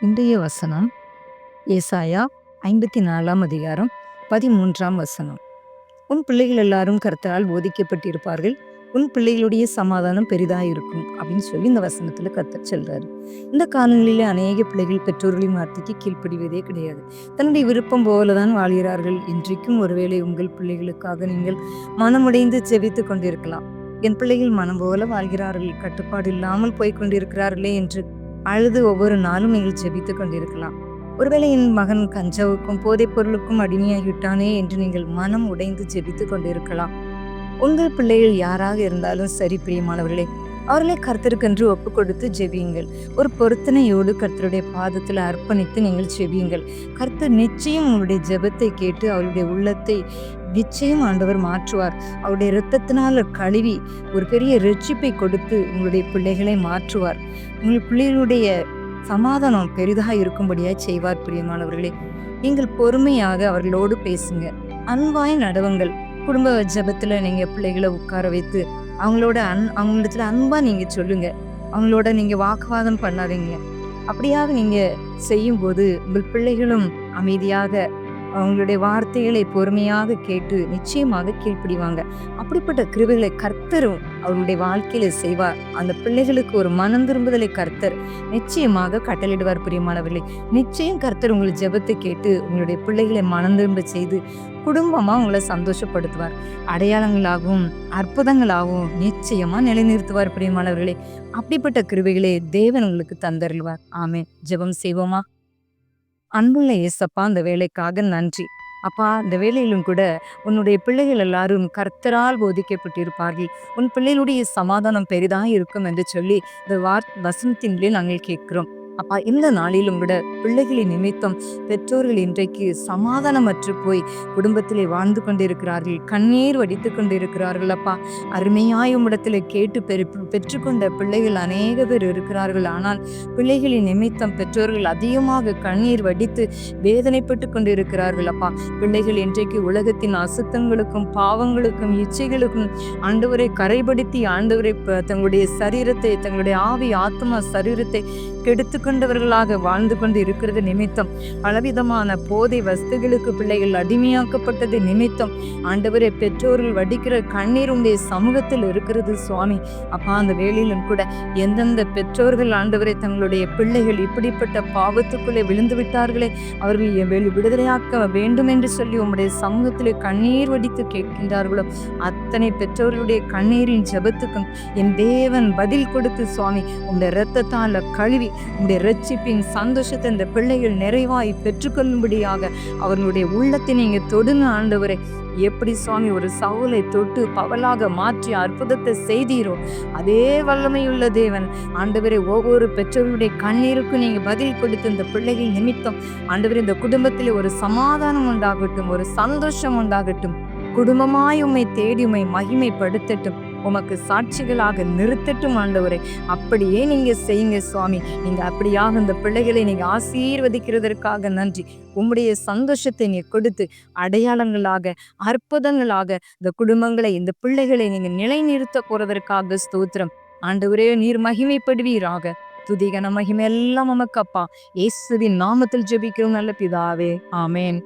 இன்றைய வசனம் ஏசாயா ஐம்பத்தி நாலாம் அதிகாரம் பதிமூன்றாம் வசனம். உன் பிள்ளைகள் எல்லாரும் கர்த்தரால் போதிக்கப்பட்டிருப்பார்கள். உன் பிள்ளைகளுடைய சமாதானம் பெரிதாக இருக்கும் அப்படின்னு சொல்லி இந்த வசனத்தில் கத்தர் சொல்றாரு. இந்த காலங்களிலே அநேக பிள்ளைகள் பெற்றோர்களின் வார்த்தைக்கு கீழ்ப்படிவதே கிடையாது. தன்னுடைய விருப்பம் போல தான் வாழ்கிறார்கள். இன்றைக்கும் ஒருவேளை உங்கள் பிள்ளைகளுக்காக நீங்கள் மனமுடைந்து ஜெபித்து கொண்டிருக்கலாம். என் பிள்ளைகள் மனம் போல வாழ்கிறார்கள். கட்டுப்பாடு இல்லாமல் போய்க் கொண்டிருக்கிறார்களே என்று அழுது ஒவ்வொரு நாளும் நீங்கள் ஜெபித்து கொண்டிருக்கலாம். ஒருவேளை என் மகன் கஞ்சாவுக்கும் போதைப் பொருளுக்கும் அடிமையாகிவிட்டானே என்று நீங்கள் மனம் உடைந்து ஜெபித்து கொண்டிருக்கலாம். உங்கள் பிள்ளைகள் யாராக இருந்தாலும் சரி பிரியமானவர்களே. அவர்களை கர்த்தருக்கென்று ஒப்பு கொடுத்து ஜெபியுங்கள். ஒரு பொருத்தனையோடு கர்த்தருடைய பாதத்தில் அர்ப்பணித்து நீங்கள் ஜெபியுங்கள். கர்த்தர் நிச்சயம் உங்களுடைய ஜெபத்தை கேட்டு அவருடைய உள்ளத்தை நிச்சயம் ஆண்டவர் மாற்றுவார். அவருடைய இரத்தத்தினால் கழுவி ஒரு பெரிய ரட்சிப்பை கொடுத்து உங்களுடைய பிள்ளைகளை மாற்றுவார். உங்கள் பிள்ளைகளுடைய சமாதானம் பெரிதாக இருக்கும்படியாக செய்வார் பிரியமானவர்களே. நீங்கள் பொறுமையாக அவர்களோடு பேசுங்க. அன்பாய் நடவுங்கள் குடும்ப ஜபத்தில் நீங்கள் பிள்ளைகளை உட்கார வைத்து அவங்களோட அன் அவங்களிடத்துல அன்பாக நீங்கள் சொல்லுங்கள் அவங்களோட நீங்கள் வாக்குவாதம் பண்ணாதீங்க. அப்படியாக நீங்கள் செய்யும் போது உங்கள் பிள்ளைகளும் அமைதியாக அவங்களுடைய வார்த்தைகளை பொறுமையாக கேட்டு நிச்சயமாக கீழ்ப்பிடிவாங்க. அப்படிப்பட்ட கிருவிகளை கர்த்தரும் அவருடைய வாழ்க்கையில செய்வார். அந்த பிள்ளைகளுக்கு ஒரு மனம் திரும்புதலை கர்த்தர் நிச்சயமாக கட்டளிடுவார் பிரியமானவர்களே. நிச்சயம் கர்த்தர் உங்கள் ஜெபத்தை கேட்டு உங்களுடைய பிள்ளைகளை மனம் திரும்ப செய்து குடும்பமா உங்களை சந்தோஷப்படுத்துவார். அடையாளங்களாகவும் அற்புதங்களாகவும் நிச்சயமா நிலைநிறுத்துவார் பிரியமானவர்களே. அப்படிப்பட்ட கிருபைகளை தேவன் உங்களுக்கு தந்தருள்வார். ஆமே ஜெபம் செய்வோமா? அன்புள்ள ஏசப்பா அந்த வேலைக்காக நன்றி. அப்பா இந்த வேலையிலும் கூட உன்னுடைய பிள்ளைகள் எல்லாரும் கர்த்தரால் போதிக்கப்பட்டிருப்பார்கள். உன் பிள்ளைகளுடைய சமாதானம் பெரிதாக இருக்கும் என்று சொல்லி இந்த வார் வசனத்தின்களே நாங்கள் கேட்கிறோம். அப்பா இந்த நாளிலும் விட பிள்ளைகளின் நிமித்தம் பெற்றோர்கள் இன்றைக்கு சமாதானமற்று போய் குடும்பத்திலே வாழ்ந்து கொண்டிருக்கிறார்கள். கண்ணீர் வடித்து கொண்டிருக்கிறார்கள் அப்பா. அருமையாய் உம்மிடத்தில் கேட்டு பெரு பெற்றுக்கொண்ட பிள்ளைகள் அநேக பேர் இருக்கிறார்கள். ஆனால் பிள்ளைகளின் நிமித்தம் பெற்றோர்கள் அதிகமாக கண்ணீர் வடித்து வேதனைப்பட்டு கொண்டிருக்கிறார்கள் அப்பா. பிள்ளைகள் இன்றைக்கு உலகத்தின் அசுத்தங்களுக்கும் பாவங்களுக்கும் இச்சைகளுக்கும் ஆண்டவரை கரைபடுத்தி ஆண்டவரை தங்களுடைய சரீரத்தை தங்களுடைய ஆவி ஆத்மா சரீரத்தை கெடுத்து கொண்டவர்களாக வாழ்ந்து கொண்டு இருக்கிறது நிமித்தம். பலவிதமான போதை வஸ்துகளுக்கு பிள்ளைகள் அடிமையாக்கப்பட்டது நிமித்தம். ஆண்டவரை பெற்றோர்கள் வடிக்கிற கண்ணீர் உடைய சமூகத்தில் இருக்கிறது சுவாமி. அப்பா அந்த வேலையிலும் கூட எந்தெந்த பெற்றோர்கள் ஆண்டவரை தங்களுடைய பிள்ளைகள் இப்படிப்பட்ட பாவத்துக்குள்ளே விழுந்து விட்டார்களே அவர்கள் வெளி விடுதலையாக்க வேண்டும் என்று சொல்லி உம்முடைய சமூகத்திலே கண்ணீர் வடித்து கேட்கின்றார்களோ? அத்தனை பெற்றோர்களுடைய கண்ணீரின் ஜபத்துக்கும் என் தேவன் பதில் கொடுத்து சுவாமி உங்களுடைய இரத்தத்தால் கழுவி இந்த ரட்சிப்பின் சந்தோஷத்தை இந்த பிள்ளைகள் நிறைவாய் பெற்றுக்கொள்ளும்படியாக அவர்களுடைய உள்ளத்தை நீங்கள் தொடுங்க ஆண்டவரை. எப்படி சுவாமி ஒரு சவுலை தொட்டு பவலாக மாற்றி அற்புதத்தை செய்தீரோ அதே வல்லமையுள்ள தேவன். ஆண்டவரை ஒவ்வொரு பெற்றோருடைய கண்ணீருக்கும் நீங்கள் பதில் கொடுத்து இந்த பிள்ளைகள் நிமித்தம் ஆண்டவர் இந்த குடும்பத்தில் ஒரு சமாதானம் உண்டாகட்டும் ஒரு சந்தோஷம் உண்டாகட்டும். குடும்பமாய் உம்மை தேடி உம்மை மகிமைப்படுத்தட்டும். உமக்கு சாட்சிகளாக நிறுத்தட்டும் ஆண்டவரை. அப்படியே நீங்கள் செய்யுங்க சுவாமி. நீங்கள் அப்படியாக இந்த பிள்ளைகளை நீங்கள் ஆசீர்வதிக்கிறதற்காக நன்றி. உம்முடைய சந்தோஷத்தை நீ கொடுத்து அடையாளங்களாக அற்புதங்களாக இந்த குடும்பங்களை இந்த பிள்ளைகளை நீங்கள் நிலைநிறுத்த போறதற்காக ஸ்தோத்திரம். ஆண்டவரே நீர் மகிமைப்படுவீராக. துதிகன மகிமை எல்லாம் உமக்கு அப்பா. இயேசுவின் நாமத்தில் ஜெபிக்கிறோம் நல்ல பிதாவே. ஆமேன்.